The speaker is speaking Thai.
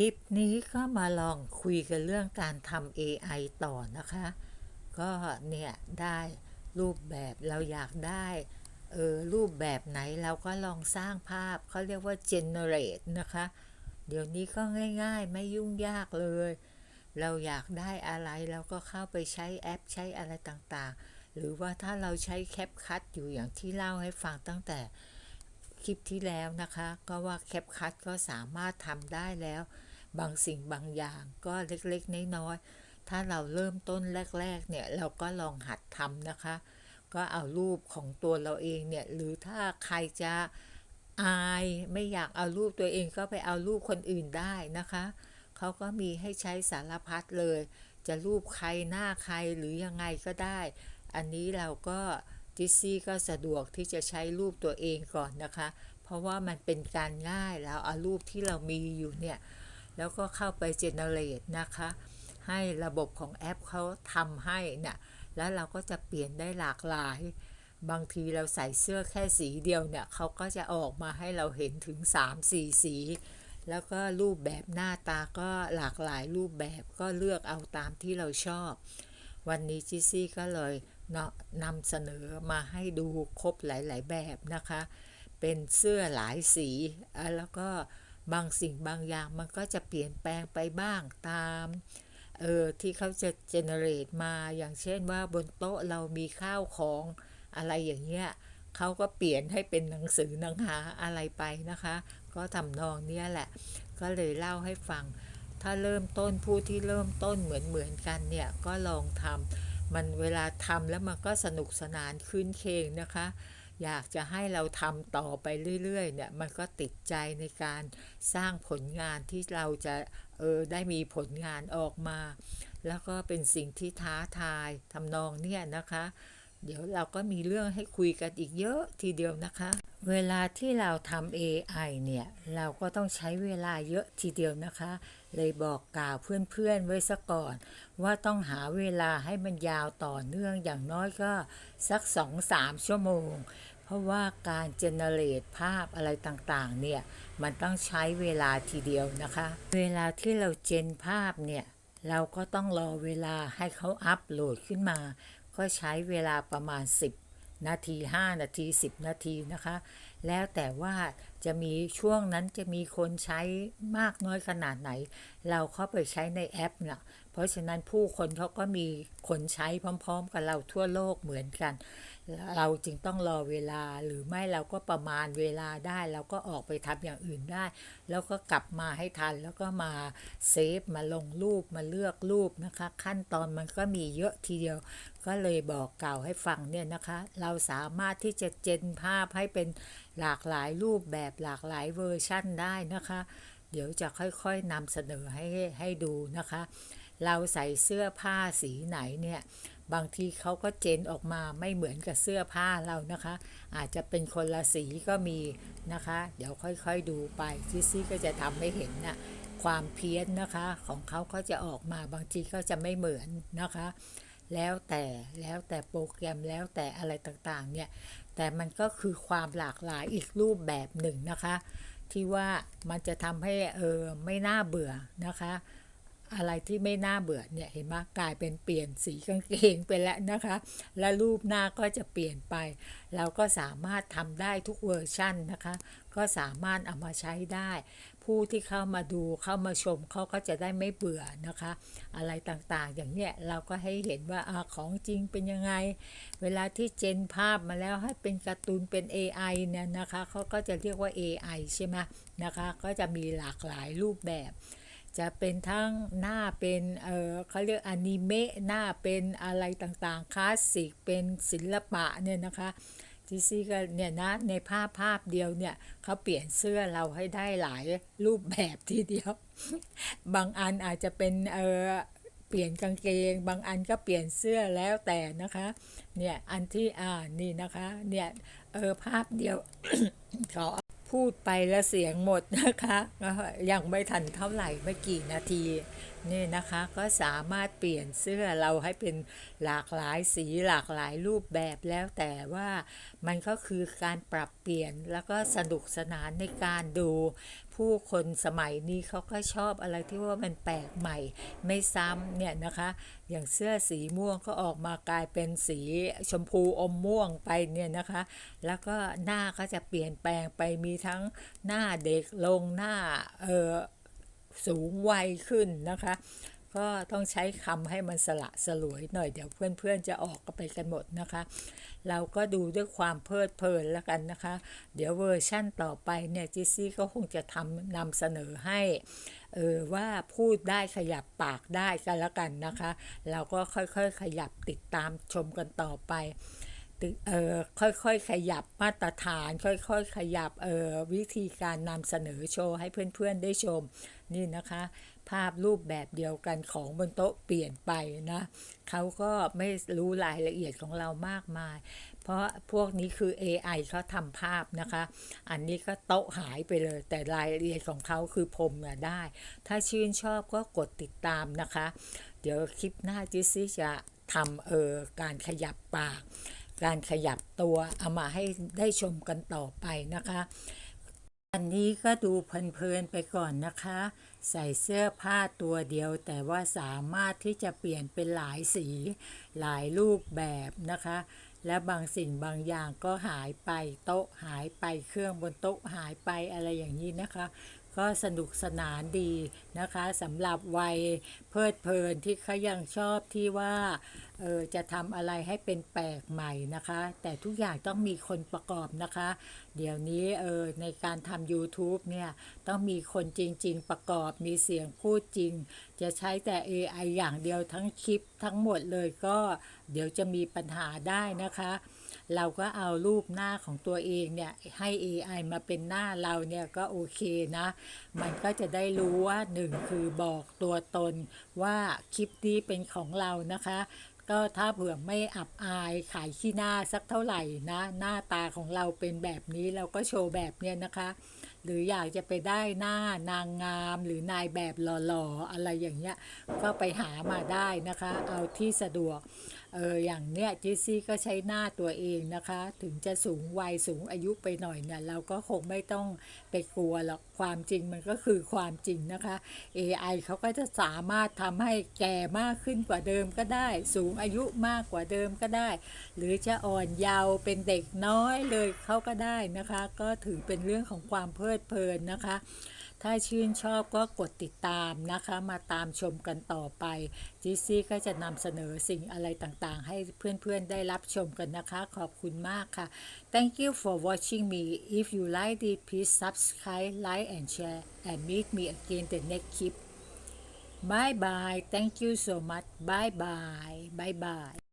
คลิปนี้ก็มาลองคุยกันเรื่องการทำ AI ต่อนะคะ ก็เนี่ยได้รูปแบบเราอยากได้เออรูปแบบไหนเราก็ลองสร้างภาพเขาเรียกว่า generate นะคะ เดี๋ยวนี้ก็ง่ายๆ ไม่ยุ่งยากเลย เราอยากได้อะไรเราก็เข้าไปใช้แอปใช้อะไรต่างๆ หรือว่าถ้าเราใช้แคปคัตอยู่อย่างที่เล่าให้ฟังตั้งแต่คลิปที่แล้วนะคะ ก็ว่าแคปคัตก็สามารถทำได้แล้ว บางสิ่งบางอย่างก็เล็กๆน้อยๆถ้าเราเริ่มต้นแรก ๆ เนี่ย เราก็ลองหัดทำนะคะ ก็เอารูปของตัวเราเองเนี่ย หรือถ้าใครจะอายไม่อยากเอารูปตัวเองก็ไปเอารูปคนอื่นได้นะคะเขาก็มีให้ใช้สารพัดเลย จะรูปใครหน้าใครหรือยังไงก็ได้ อันนี้เราก็จิซี่ก็สะดวกที่จะใช้รูปตัวเองก่อนนะคะ เพราะว่ามันเป็นการง่ายแล้วเอารูปที่เรามีอยู่เนี่ย แล้วก็เข้าไป generate นะคะ ให้ระบบของแอปเขาทำให้เนี่ยแล้วเราก็จะเปลี่ยนได้หลากหลาย บางทีเราใส่เสื้อแค่สีเดียวเนี่ยเขาก็จะออกมาให้เราเห็นถึง 3-4 สี แล้วก็รูปแบบหน้าตาก็หลากหลายรูปแบบก็เลือกเอาตามที่เราชอบ วันนี้จิซี่ก็เลยเนาะนำเสนอมาให้ดูครบหลาย ๆ แบบนะคะ เป็นเสื้อหลายสี แล้วก็ บางสิ่งบางอย่างมันก็จะเปลี่ยนแปลงไปบ้างตามเออที่เขาจะเจเนเรตมาอย่างเช่นว่าบนโต๊ะเรามีข้าวของอะไรอย่างเงี้ยเขาก็เปลี่ยนให้เป็นหนังสือหนังหาอะไรไปนะคะ ก็ทำนองเนี้ยแหละ ก็เลยเล่าให้ฟัง ถ้าเริ่มต้นผู้ที่เริ่มต้นเหมือนเหมือนกันเนี่ยก็ลองทำมันเวลาทำแล้วมันก็สนุกสนานคืนเคงนะคะ อยากจะให้เราทำต่อไปเรื่อยๆเนี่ยมันก็ติดใจในการสร้างผลงานที่เราจะเออได้มีผลงานออกมา แล้วก็เป็นสิ่งที่ท้าทายทำนองเนี่ยนะคะ เดี๋ยวเราก็มีเรื่องให้คุยกันอีกเยอะทีเดียวนะคะ เวลาที่เราทำ AI เนี่ย เราก็ต้องใช้เวลาเยอะทีเดียวนะคะ เลยบอกกล่าวเพื่อนๆไว้ซะก่อน ว่าต้องหาเวลาให้มันยาวต่อเนื่องอย่างน้อยก็สัก 2-3 ชั่วโมง เพราะว่าการเจเนเรตภาพอะไรต่างๆ เนี่ย มันต้องใช้เวลาทีเดียวนะคะ เวลาที่เราเจนภาพเนี่ยเราก็ต้องรอเวลาให้เขาอัปโหลดขึ้นมา ก็ใช้เวลาประมาณ 10 นาที 5 นาที 10 นาทีนะคะ แล้วแต่ว่าจะมีช่วงนั้นจะมีคนใช้มากน้อยขนาดไหน เราเข้าไปใช้ในแอปเนี่ยเพราะฉะนั้นผู้คนเขาก็มีคนใช้พร้อม ๆ กับเราทั่วโลกเหมือนกัน เราจึงต้องรอเวลาหรือไม่เราก็ประมาณเวลาได้เราก็ออกไปทำอย่างอื่นได้ แล้วก็กลับมาให้ทันแล้วก็มาเซฟมาลงรูปมาเลือกรูปนะคะ ขั้นตอนมันก็มีเยอะทีเดียว ก็เลยบอกกล่าวให้ฟังเนี่ยนะคะ เราสามารถที่จะเจนภาพให้เป็นหลากหลายรูปแบบหลากหลายเวอร์ชั่นได้นะคะ เดี๋ยวจะค่อยๆนำเสนอให้ให้ดูนะคะ เราใส่เสื้อผ้าสีไหนเนี่ย บางทีเขาก็เจนออกมาไม่เหมือนกับเสื้อผ้าเรานะคะ อาจจะเป็นคนละสีก็มีนะคะ เดี๋ยวค่อยๆดูไปซิซี่ก็จะทำให้เห็นนะความเพี้ยนนะคะของเขาก็จะออกมาบางทีก็จะไม่เหมือนนะคะ แล้วแต่แล้วแต่โปรแกรมแล้วแต่อะไรต่างๆเนี่ยแต่มันก็คือความหลากหลายอีกรูปแบบหนึ่งนะคะ ที่ว่ามันจะทำให้เออไม่น่าเบื่อนะคะ อะไรที่ไม่น่าเบื่อเนี่ยเห็นไหมกลายเป็นเปลี่ยนสีกางเกงไปแล้วนะคะ และรูปหน้าก็จะเปลี่ยนไป เราก็สามารถทำได้ทุกเวอร์ชั่นนะคะ ก็สามารถเอามาใช้ได้ ผู้ที่เข้ามาดูเข้ามาชมเขาก็จะได้ไม่เบื่อนะคะ อะไรต่างๆ อย่างเนี้ยเราก็ให้เห็นว่าอของจริงเป็นยังไง เวลาที่เจนภาพมาแล้วให้เป็นการ์ตูนเป็น AI เนี่ยนะคะเขาก็จะเรียกว่า AI ใช่ไหมนะคะ ก็จะมีหลากหลายรูปแบบ จะเป็นทั้งหน้าเป็นเออเขาเรียกอนิเมะหน้าเป็นอะไรต่างๆคลาสสิกเป็นศิลปะเนี่ยนะคะจีซี่ก็เนี่ยนะในภาพภาพเดียวเนี่ยเขาเปลี่ยนเสื้อเราให้ได้หลายรูปแบบทีเดียว บางอันอาจจะเป็นเออเปลี่ยนกางเกง บางอันก็เปลี่ยนเสื้อแล้วแต่นะคะเนี่ยอันที่อ่านี่นะคะเนี่ยเออภาพเดียวขอ พูดไปแล้วเสียงหมดนะคะ ยังไม่ทันเท่าไหร่ไม่กี่นาทีนี่นะคะก็สามารถเปลี่ยนเสื้อเราให้เป็นหลากหลายสีหลากหลายรูปแบบแล้วแต่ว่ามันก็คือการปรับเปลี่ยนแล้วก็สนุกสนานในการดู ผู้คนสมัยนี้เขาก็ชอบอะไรที่ว่ามันแปลกใหม่ ไม่ซ้ำเนี่ยนะคะ อย่างเสื้อสีม่วงก็ออกมากลายเป็นสีชมพูอมม่วงไปเนี่ยนะคะ แล้วก็หน้าก็จะเปลี่ยนแปลงไปมีทั้งหน้าเด็กลงหน้าเออ สูงวัยขึ้นนะคะ ก็ต้องใช้คำให้มันสละสลวยหน่อยเดี๋ยวเพื่อนๆจะออกกันไปกันหมดนะคะ เราก็ดูด้วยความเพลิดเพลินแล้วกันนะคะ เดี๋ยวเวอร์ชั่นต่อไปเนี่ยจิซี่ก็คงจะทำนำเสนอให้เออว่าพูดได้ขยับปากได้กันแล้วกันนะคะ เราก็ค่อยๆขยับติดตามชมกันต่อไปเอ่อค่อยๆ ขยับมาตรฐาน ค่อยๆ ขยับเออวิธีการนำเสนอโชว์ให้เพื่อนๆ ได้ชม นี่นะคะ ภาพรูปแบบเดียวกันของบนโต๊ะเปลี่ยนไปนะเขาก็ไม่รู้รายละเอียดของเรามากมาย เพราะพวกนี้คือ AI เขาทำภาพนะคะ อันนี้ก็โต๊ะหายไปเลย แต่รายละเอียดของเขาคือผมน่ะได้ ถ้าชื่นชอบก็กดติดตามนะคะ เดี๋ยวคลิปหน้าจิซี่จะทำเออการขยับปาก การขยับตัวเอามาให้ได้ชมกันต่อไปนะคะ อันนี้ก็ดูเพลินๆไปก่อนนะคะ ใส่เสื้อผ้าตัวเดียว แต่ว่าสามารถที่จะเปลี่ยนเป็นหลายสี หลายรูปแบบนะคะ และบางสิ่งบางอย่างก็หายไปโต๊ะหายไปเครื่องบนโต๊ะหายไปอะไรอย่างนี้นะคะ ก็สนุกสนานดีนะคะสำหรับวัยเพลิดเพลินที่เขายังชอบที่ว่าเออจะทำอะไรให้เป็นแปลกใหม่นะคะ แต่ทุกอย่างต้องมีคนประกอบนะคะ เดี๋ยวนี้เออในการทำ YouTube เนี่ยต้องมีคนจริง ๆ ประกอบมีเสียงพูดจริง จะใช้แต่ AI อย่างเดียวทั้งคลิปทั้งหมดเลยก็เดี๋ยวจะมีปัญหาได้นะคะ เราก็เอารูปหน้าของตัวเองเนี่ยให้ AI มาเป็นหน้าเราเนี่ยก็โอเคนะ มันก็จะได้รู้ว่าหนึ่งคือบอกตัวตนว่าคลิปนี้เป็นของเรานะคะก็ถ้าเผื่อไม่อับอายขายขี้หน้าสักเท่าไหร่นะ หน้าตาของเราเป็นแบบนี้เราก็โชว์แบบเนี้ยนะคะ หรืออยากจะไปได้หน้านางงาม หรือนายแบบหล่อๆอะไรอย่างเงี้ยก็ไปหามาได้นะคะ เอาที่สะดวกเอออย่างเนี้ยจิซซี่ก็ใช้หน้าตัวเองนะคะ ถึงจะสูงวัยสูงอายุไปหน่อยเนี่ยเราก็คงไม่ต้องไปกลัวหรอกความจริงมันก็คือความจริงนะคะ AI เขาก็จะสามารถทำให้แก่มากขึ้นกว่าเดิมก็ได้ สูงอายุมากกว่าเดิมก็ได้ หรือจะอ่อนเยาว์เป็นเด็กน้อยเลยเขาก็ได้นะคะ ก็ถือเป็นเรื่องของความเพลิลิดเพลินนะคะ ถ้าชื่นชอบก็กดติดตามนะคะ มาตามชมกันต่อไปจิซซี่ก็จะนำเสนอสิ่งอะไรต่างๆ ให้เพื่อนๆได้รับชมกันนะคะ ขอบคุณมากค่ะ Thank you for watching me if you like it please subscribe like and share and meet me again the next clip Bye bye thank you so much bye bye bye bye